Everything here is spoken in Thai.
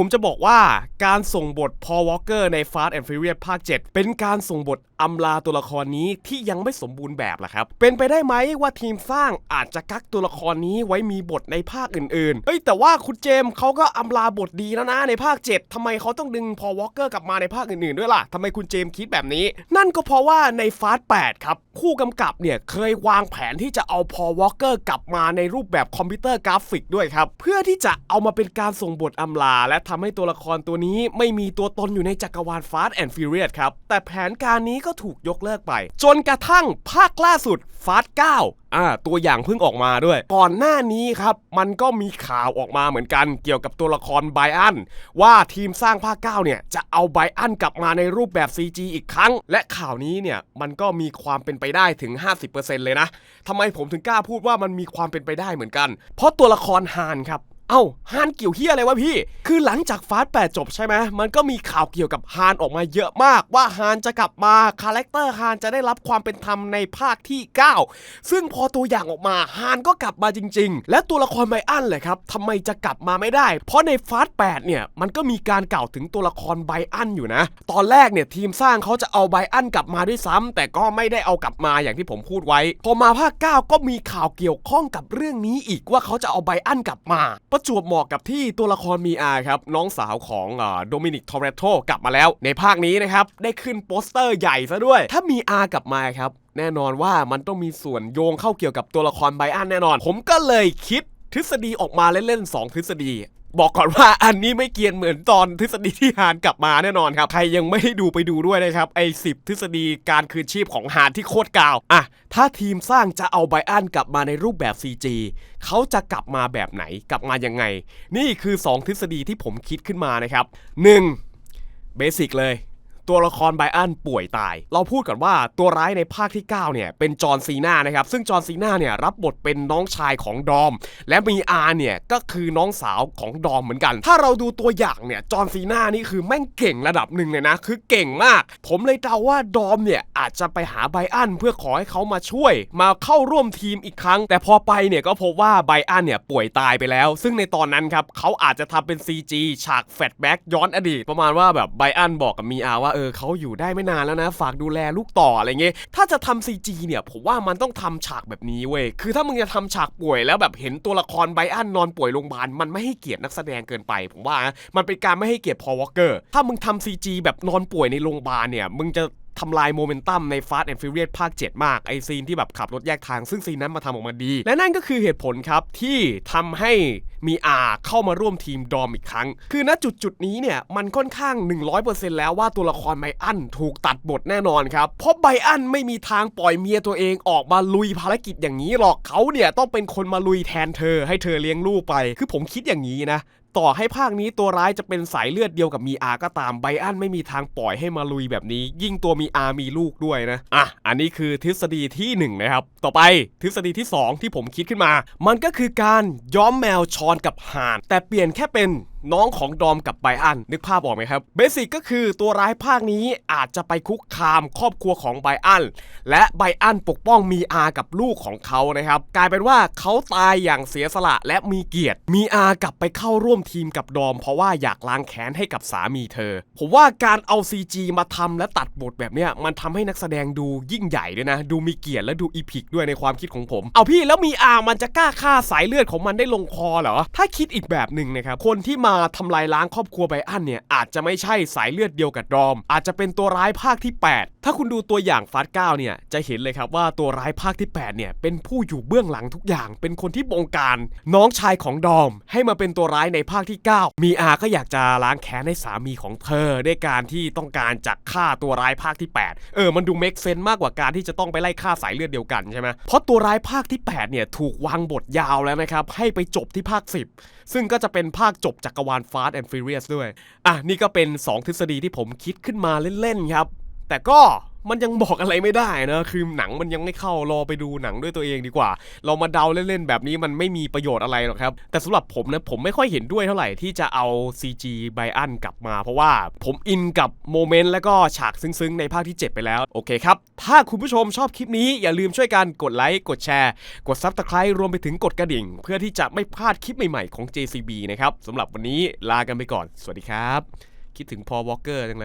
ผมจะบอกว่าการส่งบทพอวอลเกอร์ใน Fast and Furious ภาค 7 เป็นการส่งบทอำลาตัวละครนี้ที่ยังไม่สมบูรณ์แบบล่ะครับ เป็นไปได้ไหมว่าทีมสร้างอาจจะกักตัวละครนี้ไว้มีบทในภาคอื่นๆเฮ้ยแต่ว่าคุณเจมส์เขาก็อำลาบทดีแล้วนะในภาค 7ทำไมเขาต้องดึงพอวอลเกอร์กลับมาในภาคอื่นๆ ด้วยล่ะทำไมคุณเจมส์คิดแบบนี้ นั่นก็เพราะว่าใน Fast 8ครับ คู่กำกับเนี่ยเคยวางแผนที่จะเอาพอวอลเกอร์กลับมาในรูปแบบคอมพิวเตอร์กราฟิกด้วยครับ เพื่อที่จะเอามาเป็นการส่งบทอำลาและทำให้ตัวละครตัวนี้ไม่มีตัวตนอยู่ในจักรวาล Fast and Furious ครับ แต่แผนการนี้ก็ถูกยกเลิกไป จนกระทั่งภาคล่าสุด Fast 9อ่าตัวอย่างเพิ่งออกมาด้วย ก่อนหน้านี้ครับ มันก็มีข่าวออกมาเหมือนกันเกี่ยวกับตัวละครไบอันว่าทีมสร้างภาค9เนี่ย จะเอาไบอันกลับมาในรูปแบบ CG อีกครั้ง และข่าวนี้เนี่ย มันก็มีความเป็นไปได้ถึง 50%เลยนะทำไมผมถึงกล้าพูดว่ามันมีความเป็นไปได้เหมือนกัน เพราะตัวละครฮานครับ เอ้าฮานเกี่ยวเฮียอะไรวะพี่ คือหลังจากฟาสต์แจบใช่ไหมมันก็มีข่าวเกี่ยวกับฮานออกมาเยอะมาก ว่าฮานจะกลับมาคาแรคเตอร์ฮานจะได้รับความเป็นธรรมในภาคที่ 9 ซึ่งพอตัวอย่างออกมาฮานก็กลับมาจริง ๆ และตัวละครไบอันเลยครับทำไมจะกลับมาไม่ได้ เพราะในฟาสต์แเนี่ยมันก็มีการกล่าวถึงตัวละครไบอันอยู่นะ ตอนแรกเนี่ยทีมสร้างเขาจะเอาไบอันกลับมาด้วยซ้ำแต่ก็ไม่ได้เอากลับมาอย่างที่ผมพูดไว้ พอมาภาค 9 ก็มีข่าวเกี่ยวข้องกับเรื่องนี้อีกว่าเขาจะเอาไบอันกลับมาประจวบเหมาะกับที่ตัวละครมีอาครับ น้องสาวของโดมินิกทอร์เรโตกลับมาแล้ว ในภาคนี้นะครับ ได้ขึ้นโปสเตอร์ใหญ่ซะด้วย ถ้ามีอากลับมาครับ แน่นอนว่ามันต้องมีส่วนโยงเข้าเกี่ยวกับตัวละครไบอันแน่นอน ผมก็เลยคิด ทฤษฎีออกมาเล่นๆ2ทฤษฎี บอกก่อนว่าอันนี้ไม่เกียนเหมือนตอนทฤษฎีที่ฮานกลับมาแน่นอนครับ ใครยังไม่ได้ดูไปดูด้วยนะครับ ไอ้สิทฤษฎีการคืนชีพของฮานที่โคตรกาวอะถ้าทีมสร้างจะเอาไบอันกลับมาในรูปแบบ CG เขาจะกลับมาแบบไหนกลับมายังไง นี่คือ 2 ทฤษฎีที่ผมคิดขึ้นมานะครับ 1. เบสิกเลย ตัวละครไบอันป่วยตาย เราพูดก่อนว่าตัวร้ายในภาคที่ 9 เนี่ย เป็นจอห์นซีนานะครับ ซึ่งจอห์นซีนาเนี่ย รับบทเป็นน้องชายของดอม และมีอาเนี่ย ก็คือน้องสาวของดอมเหมือนกัน ถ้าเราดูตัวอย่างเนี่ย จอห์นซีนานี่คือแม่งเก่งระดับหนึ่งเลยนะ คือเก่งมาก ผมเลยเดาว่าดอมเนี่ย อาจจะไปหาไบอันเพื่อขอให้เขามาช่วย มาเข้าร่วมทีมอีกครั้ง แต่พอไปเนี่ยก็พบว่าไบอันเนี่ยป่วยตายไปแล้ว ซึ่งในตอนนั้นครับเขาอาจจะทำเป็น CG ฉากแฟลชแบ็กย้อนอดีตประมาณว่าแบบไบอันบอกกับมีอาว่าเออเขาอยู่ได้ไม่นานแล้วนะ ฝากดูแลลูกต่ออะไรเงี้ยถ้าจะทำ CG เนี่ย ผมว่ามันต้องทำฉากแบบนี้เว้ยคือถ้ามึงจะทำฉากป่วยแล้วแบบเห็นตัวละครไบอันนอนป่วยโรงพยาบาลมันไม่ให้เกียรตินักแสดงเกินไป ผมว่านะมันเป็นการไม่ให้เกียรติพอวอลเกอร์ถ้ามึงทำ CG แบบนอนป่วยในโรงพยาบาลเนี่ยมึงจะทำลายโมเมนตัมใน Fast and Furious ภาค 7 มาก ไอซีนที่แบบขับรถแยกทางซึ่งซีนนั้นมาทำออกมาดี และนั่นก็คือเหตุผลครับ ที่ทำให้ มีอาเข้ามาร่วมทีมดอมอีกครั้ง คือณจุดจุดนี้เนี่ย มันค่อนข้าง 100%แล้วว่าตัวละครไบอันถูกตัดบทแน่นอนครับ เพราะไบอันไม่มีทางปล่อยเมียตัวเองออกมาลุยภารกิจอย่างนี้หรอกเขาเนี่ยต้องเป็นคนมาลุยแทนเธอให้เธอเลี้ยงลูกไป คือผมคิดอย่างนี้นะ ต่อให้ภาคนี้ตัวร้ายจะเป็นสายเลือดเดียวกับมีอาก็ตามไบอันไม่มีทางปล่อยให้มาลุยแบบนี้ ยิ่งตัวมีอามีลูกด้วยนะอะอันนี้คือทฤษฎีที่1นะครับต่อไปทฤษฎีที่ 2 ที่ผมคิดขึ้นมา มันก็คือการย้อมแมวชอนกับห่าน แต่เปลี่ยนแค่เป็นน้องของดอมกับไบอัน นึกภาพออกไหมครับ เบสิกก็คือตัวร้ายภาคนี้อาจจะไปคุกคามครอบครัวของไบอัน และไบอันปกป้องมีอากับลูกของเขานะครับ กลายเป็นว่าเขาตายอย่างเสียสละและมีเกียรติ มีอากลับไปเข้าร่วมทีมกับดอม เพราะว่าอยากล้างแค้นให้กับสามีเธอ ผมว่าการเอา CG มาทำและตัดบทแบบเนี้ยมันทำให้นักแสดงดูยิ่งใหญ่ด้วยนะ ดูมีเกียรติและดูอีพิกด้วยในความคิดของผม เอาพี่แล้วมีอามันจะกล้าฆ่าสายเลือดของมันได้ลงคอเหรอถ้าคิดอีกแบบหนึ่งนะครับคนที่มาาทำลายล้างครอบครัวไบอันเนี่ยอาจจะไม่ใช่สายเลือดเดียวกับดอม อาจจะเป็นตัวร้ายภาคที่ 8 ถ้าคุณดูตัวอย่างฟาสเก้าเนี่ยจะเห็นเลยครับว่าตัวร้ายภาคที่ 8 เนี่ยเป็นผู้อยู่เบื้องหลังทุกอย่าง เป็นคนที่บงการ น้องชายของดอม ให้มาเป็นตัวร้ายในภาคที่ 9 มีอาก็อยากจะล้างแค้นให้สามีของเธอด้วยการที่ต้องการจะฆ่าตัวร้ายภาคที่ 8 เออมันดูเมคเซนมากกว่าการที่จะต้องไปไล่ฆ่าสายเลือดเดียวกันใช่ไหมเพราะตัวร้ายภาคที่ 8 เนี่ยถูกวางบทยาวแล้วนะครับให้ไปจบที่ภาค 10 ซึ่งก็จะเป็นภาคจบจักรวาล Fast and Furious ด้วยอะนี่ก็เป็น 2 ทฤษฎีที่ผมคิดขึ้นมาเล่นๆครับ แต่ก็มันยังบอกอะไรไม่ได้นะ คือหนังมันยังไม่เข้ารอไปดูหนังด้วยตัวเองดีกว่า เรามาเดาเล่นๆแบบนี้มันไม่มีประโยชน์อะไรหรอกครับ แต่สำหรับผมนะผมไม่ค่อยเห็นด้วยเท่าไหร่ที่จะเอา CG ไบอันกลับมา เพราะว่าผมอินกับโมเมนต์และก็ฉากซึ้งๆ ในภาคที่ 7 ไปแล้ว โอเคครับ ถ้าคุณผู้ชมชอบคลิปนี้อย่าลืมช่วยกันกดไลค์กดแชร์ กด Subscribe รวมไปถึงกดกระดิ่ง เพื่อที่จะไม่พลาดคลิปใหม่ๆของ JCB นะครับสำหรับวันนี้ลากันไปก่อน สวัสดีครับ คิดถึงพอวอลเกอร์จังเลย